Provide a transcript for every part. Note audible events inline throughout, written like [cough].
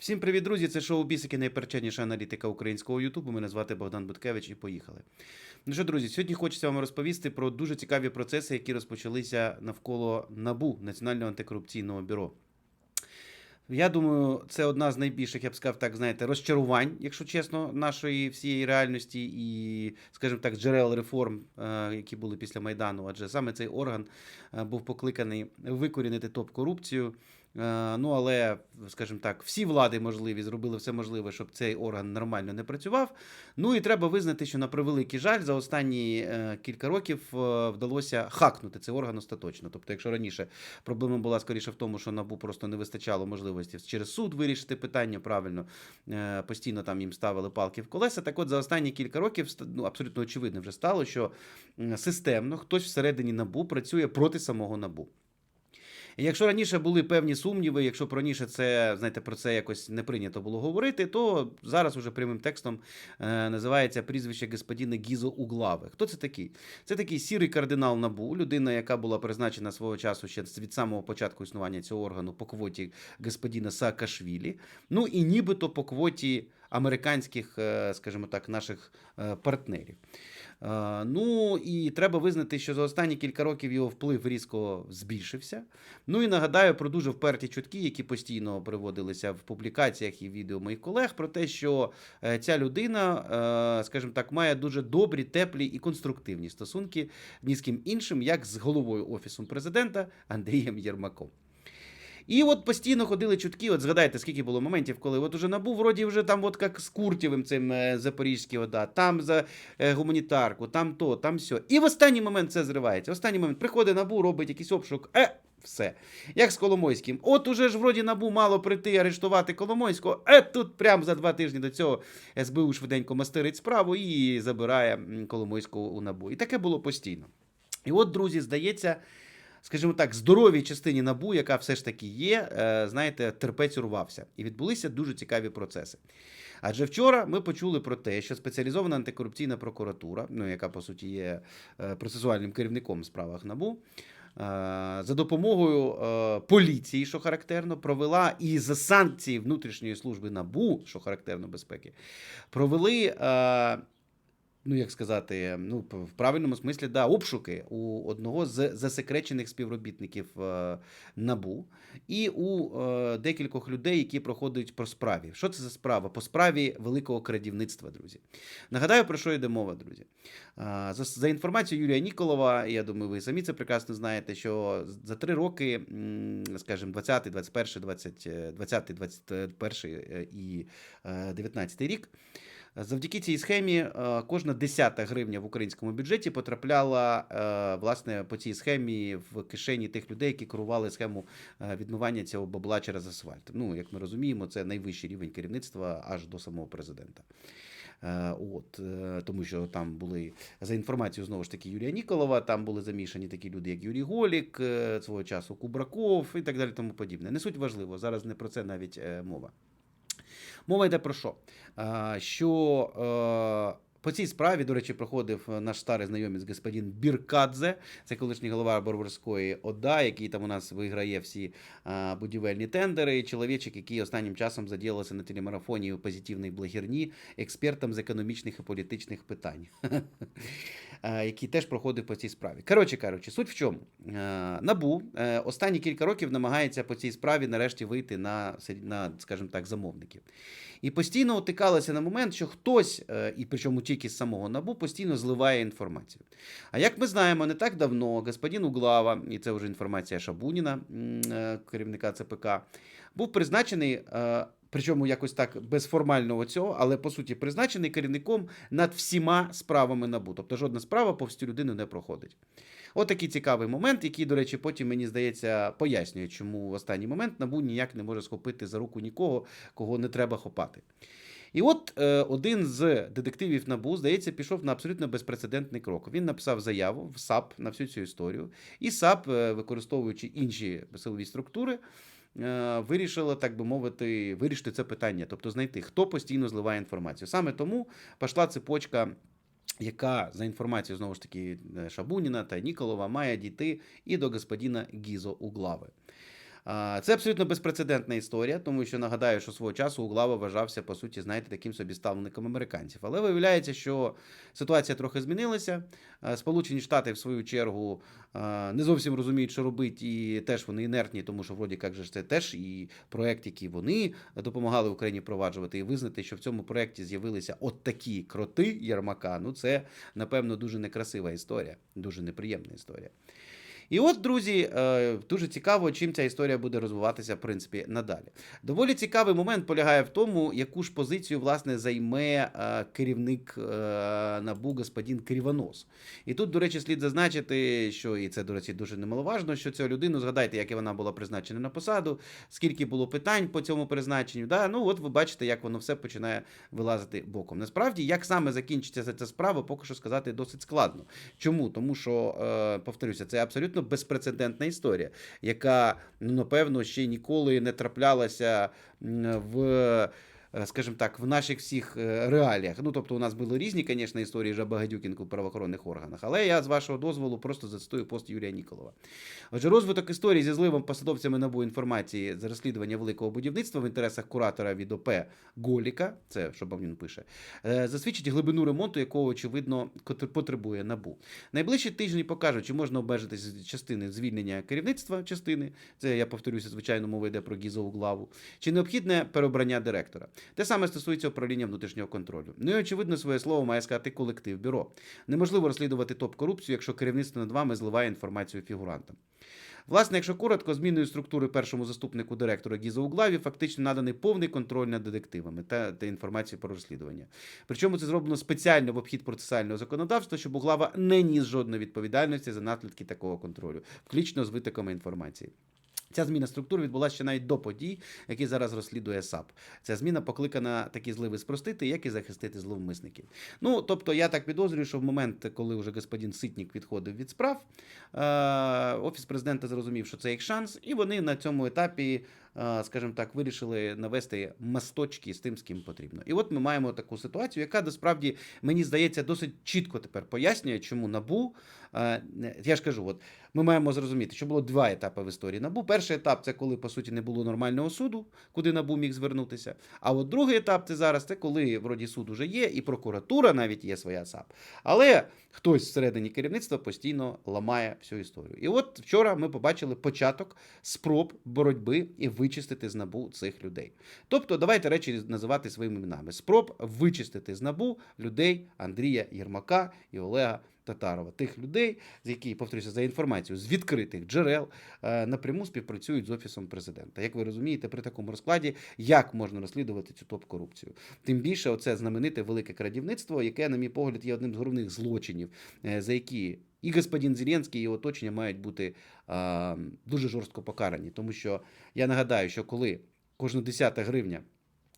Всім привіт, друзі! Це шоу Бісики, найперченіша аналітика українського Ютубу. Мене звати Богдан Буткевич і поїхали. Ну що, друзі, сьогодні хочеться вам розповісти про дуже цікаві процеси, які розпочалися навколо НАБУ Національного антикорупційного бюро. Я думаю, це одна з найбільших, я б сказав, так знаєте, розчарувань, якщо чесно, нашої всієї реальності і, скажімо так, джерел реформ, е, які були після Майдану. Адже саме цей орган е, був покликаний викорінити топ-корупцію. Е, Ну, але, скажімо так, всі влади можливі зробили все можливе, щоб цей орган нормально не працював. Ну і треба визнати, що на превеликий жаль, за останні е, кілька років е, вдалося хакнути цей орган остаточно. Тобто, якщо раніше проблема була скоріше в тому, що набу просто не вистачало можливості через суд вирішити питання правильно, е, постійно там їм ставили палки в колеса. Так от за останні кілька років ну, абсолютно очевидно вже стало, що системно хтось всередині набу працює проти самого набу. Якщо раніше були певні сумніви, якщо раніше це, знаєте, про це якось не прийнято було говорити, то зараз уже прямим текстом е, називається прізвище господина Гізо Углави. Хто це такий? Це такий сірий кардинал Набу, людина, яка була призначена свого часу ще від самого початку існування цього органу по квоті господина Саакашвілі. Ну і нібито по квоті американських, е, скажімо так, наших е, партнерів. Е, Ну і треба визнати, що за останні кілька років його вплив різко збільшився. Ну і нагадаю про дуже вперті чутки, які постійно приводилися в публікаціях і відео моїх колег, про те, що ця людина, скажімо так, має дуже добрі, теплі і конструктивні стосунки ні з ким іншим, як з головою офісу президента Андрієм Єрмаком. І от постійно ходили чутки. От згадайте, скільки було моментів, коли от уже набув вроді вже там, от як з Куртєвим цим е, Запорізький ОДА, там за е, гуманітарку, там то, там сьо. І в останній момент це зривається. Останній момент приходить набу, робить якийсь обшук. Е, все. Як з Коломойським. От уже ж вроді набу мало прийти арештувати Коломойського. Е, тут прямо за два тижні до цього СБУ швиденько мастерить справу і забирає Коломойського у набу. І таке було постійно. І от, друзі, здається, скажімо так, здоровій частині набу, яка все ж таки є, е, знаєте, терпець урвався. І відбулися дуже цікаві процеси. Адже вчора ми почули про те, що спеціалізована антикорупційна прокуратура, ну яка по суті є е, процесуальним керівником в справах набу. е, За допомогою поліції, що характерно, провела і за санкції внутрішньої служби НАБУ, що характерно безпеки, провели ну як сказати, ну в правильному смислі, да, обшуки у одного з засекречених співробітників е, набу і у е, декількох людей, які проходять по справі. Що це за справа? По справі великого крадівництва, друзі. Нагадаю, про що йде мова, друзі. А, За, за інформацією Юрія Ніколова, я думаю, ви самі це прекрасно знаєте, що за три роки, скажімо, 20, 21, 20, е, 20, 21 е, і е, 19 рік. Завдяки цій схемі е, кожна десята гривня в українському бюджеті потрапляла е, власне по цій схемі в кишені тих людей, які керували схему е, відмивання цього бабла через асфальт. Ну, як ми розуміємо, це найвищий рівень керівництва аж до самого президента. От, тому що там були за інформацією знову ж таки Юрія Ніколова, там були замішані такі люди, як Юрій Голік, свого часу Кубраков і так далі. Тому подібне. Не суть важливо. Зараз не про це навіть мова. Мова йде про що? Що е, по цій справі, до речі, проходив наш старий знайомець господин Біркадзе, це колишній голова Борборської ОДА, який там у нас виграє всі а, будівельні тендери. Чоловічок, який останнім часом задіялся на телемарафоні у позитивній блогерні експертом з економічних і політичних питань. [laughs] е, який теж проходив по цій справі. Коротше кажучи, суть в чому? Е, Набу е, останні кілька років намагається по цій справі нарешті вийти на, на скажімо так, замовників. І постійно утикалося на момент, що хтось, е, і причому тільки з самого набу, постійно зливає інформацію. А як ми знаємо, не так давно господин Углава, і це вже інформація Шабуніна, е, керівника ЦПК, був призначений. е, Причому якось так без формального цього, але по суті призначений керівником над всіма справами набу. Тобто жодна справа повз цю людину не проходить. От такий цікавий момент, який, до речі, потім мені здається пояснює, чому в останній момент набу ніяк не може схопити за руку нікого, кого не треба хопати. І от е, один з детективів НАБУ, здається, пішов на абсолютно безпрецедентний крок. Він написав заяву в САП на всю цю історію, і САП, е, використовуючи інші силові структури, е, вирішила, так би мовити, вирішити це питання, тобто знайти, хто постійно зливає інформацію. Саме тому пішла цепочка. Яка за інформацією знову ж таки е, Шабуніна та Ніколова має дійти і до господина Гізо Углави. Це абсолютно безпрецедентна історія, тому що нагадаю, що свого часу Углава вважався, по суті, знаєте, таким собі ставленником американців. Але виявляється, що ситуація трохи змінилася. Сполучені Штати, в свою чергу, не зовсім розуміють, що робити, і теж вони інертні, тому що вроді як же це теж і проект, який вони допомагали Україні впроваджувати, і визнати, що в цьому проекті з'явилися от такі кроти Єрмака. Ну це напевно дуже некрасива історія, дуже неприємна історія. І от, друзі, е, дуже цікаво, чим ця історія буде розвиватися, в принципі, надалі. Доволі цікавий момент полягає в тому, яку ж позицію власне займе е, керівник е, НАБУ господин Кривонос. І тут, до речі, слід зазначити, що і це, до речі, дуже немаловажно, що цю людину, згадайте, як і вона була призначена на посаду, скільки було питань по цьому призначенню. Да? Ну, от ви бачите, як воно все починає вилазити боком. Насправді, як саме закінчиться ця справа, поки що сказати досить складно. Чому? Тому що, повторюся, це абсолютно безпрецедентна історія, яка, ну, напевно, ще ніколи не траплялася в. Е, Скажімо так, в наших всіх е, реаліях. Ну, тобто, у нас були різні, звісно, історії Жабагадюкінку в правоохоронних органах, але я з вашого дозволу просто зацитую пост Юрія Ніколова. Отже, розвиток історії зі зливом посадовцями НАБУ інформації з розслідування великого будівництва в інтересах куратора від ОП Голіка, це що Бавнін пише, е, засвідчить глибину ремонту, якого очевидно потребує НАБУ. Найближчі тижні покажуть, чи можна обмежитись з частини звільнення керівництва частини. Це я повторюся, звичайно, мова йде про Гізову главу, чи необхідне переобрання директора. Те саме стосується управління внутрішнього контролю. Ну і очевидно, своє слово має сказати колектив бюро. Неможливо розслідувати топ-корупцію, якщо керівництво над вами зливає інформацію фігурантам. Власне, якщо коротко, зміною структури першому заступнику директора Гізо Углаві фактично наданий повний контроль над детективами та, та інформацією про розслідування. Причому це зроблено спеціально в обхід процесуального законодавства, щоб Углава не ніс жодної відповідальності за наслідки такого контролю, включно з витоками інформації. Ця зміна структури відбулася ще навіть до подій, які зараз розслідує САП. Ця зміна покликана такі зливи спростити, як і захистити зловмисників. Ну тобто, я так підозрюю, що в момент, коли вже господин Ситнік відходив від справ, е, офіс президента зрозумів, що це їх шанс, і вони на цьому етапі, скажімо так, вирішили навести масточки з тим, з ким потрібно. І от ми маємо таку ситуацію, яка насправді мені здається досить чітко тепер пояснює, чому набу. е, Я ж кажу, от ми маємо зрозуміти, що було два етапи в історії набу. Перший етап це коли по суті не було нормального суду, куди набу міг звернутися. А от другий етап це зараз це коли вроді суд уже є, і прокуратура навіть є своя САП. Але хтось всередині керівництва постійно ламає всю історію. І от вчора ми побачили початок спроб боротьби і вичистити з набу цих людей. Тобто, давайте речі називати своїми іменами: спроб вичистити з набу людей Андрія Єрмака і Олега. Татарова, тих людей, з які повторюся за інформацією з відкритих джерел е, напряму співпрацюють з офісом президента. Як ви розумієте, при такому розкладі як можна розслідувати цю топ-корупцію? Тим більше, оце знамените велике крадівництво, яке, на мій погляд, є одним з головних злочинів, е, за які і господин Зеленський, його оточення мають бути е, дуже жорстко покарані. Тому що я нагадаю, що коли кожна десята гривня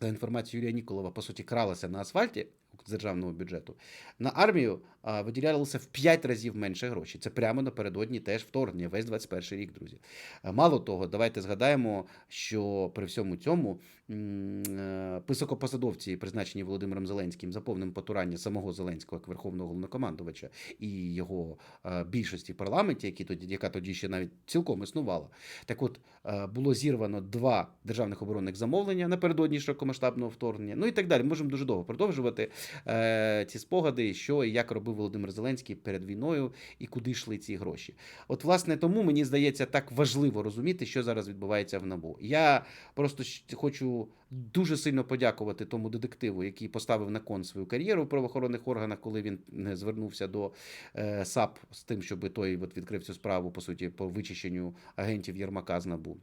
за інформацією Юрія Ніколова, по суті, кралася на асфальті з державного бюджету, на армію а, виділялося в 5 разів менше грошей. Це прямо напередодні теж вторгнення, весь 21 рік, друзі. Мало того, давайте згадаємо, що при всьому цьому е, високопосадовці, призначені Володимиром Зеленським, за повним потурання самого Зеленського як верховного головнокомандувача і його е, більшості в парламенті, які тоді, яка тоді ще навіть цілком існувала. Так от е, було зірвано два державних оборонних замовлення напередодні широкомасштабного вторгнення. Ну і так далі. Можемо дуже довго продовжувати е, ці спогади, що і як робив Володимир Зеленський перед війною і куди йшли ці гроші. От, власне, тому мені здається так важливо розуміти, що зараз відбувається в НАБУ. Я просто хочу дуже сильно подякувати тому детективу, який поставив на кон свою кар'єру в правоохоронних органах, коли він е, звернувся до е, САП з тим, щоб той от відкрив цю справу по суті по вичищенню агентів Єрмака з НАБУ.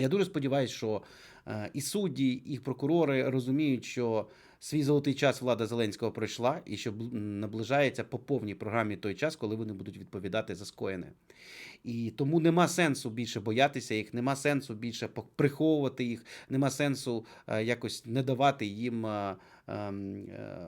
Я дуже сподіваюся, що е, і судді, і прокурори розуміють, що свій золотий час влада Зеленського пройшла, і що наближається по повній програмі той час, коли вони будуть відповідати за скоєне. І тому нема сенсу більше боятися їх, нема сенсу більше приховувати їх, нема сенсу е, якось не давати їм е,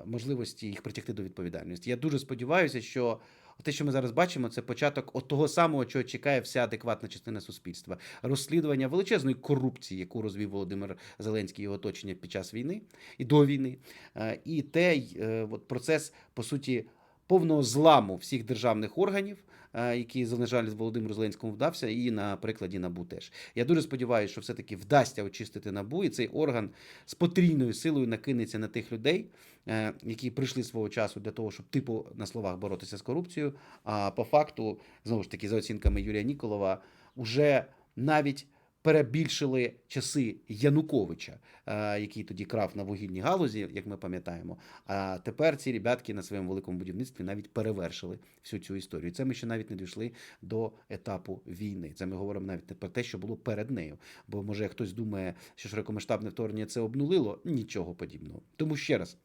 можливості їх притягти до відповідальності. Я дуже сподіваюся, що те, що ми зараз бачимо, це початок от того самого, чого чекає вся адекватна частина суспільства. Розслідування величезної корупції, яку розвів Володимир Зеленський і його оточення під час війни і до війни, Е, і те е, от процес, по суті, повного зламу всіх державних органів, е, який, на жаль, Володимиру Зеленському вдався, і на прикладі НАБУ теж. Я дуже сподіваюся, що все-таки вдасться очистити НАБУ, і цей орган з потрійною силою накинеться на тих людей, е, які прийшли свого часу для того, щоб типу на словах боротися з корупцією. А по факту, знову ж таки, за оцінками Юрія Ніколова, уже навіть перебільшили часи Януковича, е, який тоді крав на вугільній галузі, як ми пам'ятаємо. А тепер ці ребятки на своєму великому будівництві навіть перевершили всю цю історію. Це ми ще навіть не дійшли до етапу війни. Це ми говоримо навіть не про те, що було перед нею. Бо може хтось думає, що широкомасштабне вторгнення це обнулило. Нічого подібного. Тому ще раз.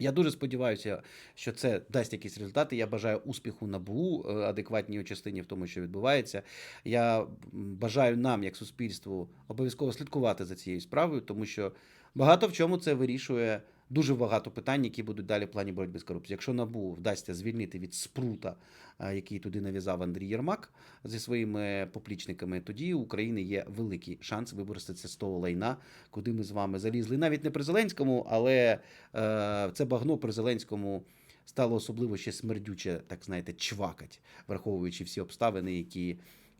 Я дуже сподіваюся, що це дасть якісь результати. Я бажаю успіху НАБУ, е, адекватній частині в тому, що відбувається. Я бажаю нам, як суспільству, обов'язково слідкувати за цією справою, тому що багато в чому це вирішує дуже багато питань, які будуть далі в плані боротьби з корупцією. Якщо НАБУ вдасться звільнити від спрута, е, який туди нав'язав Андрій Єрмак зі своїми поплічниками, тоді у України є великий шанс виборотися з того лайна, куди ми з вами залізли. Навіть не при Зеленському, але е, це багно при Зеленському стало особливо ще смердюче, так знаєте, чвакать, враховуючи всі обставини, які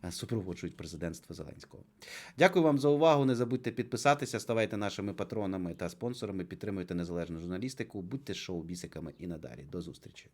супроводжують президентство Зеленського. Дякую вам за увагу. Не забудьте підписатися, ставайте нашими патронами та спонсорами, підтримуйте незалежну журналістику, будьте шоу-бісиками і надалі. До зустрічі.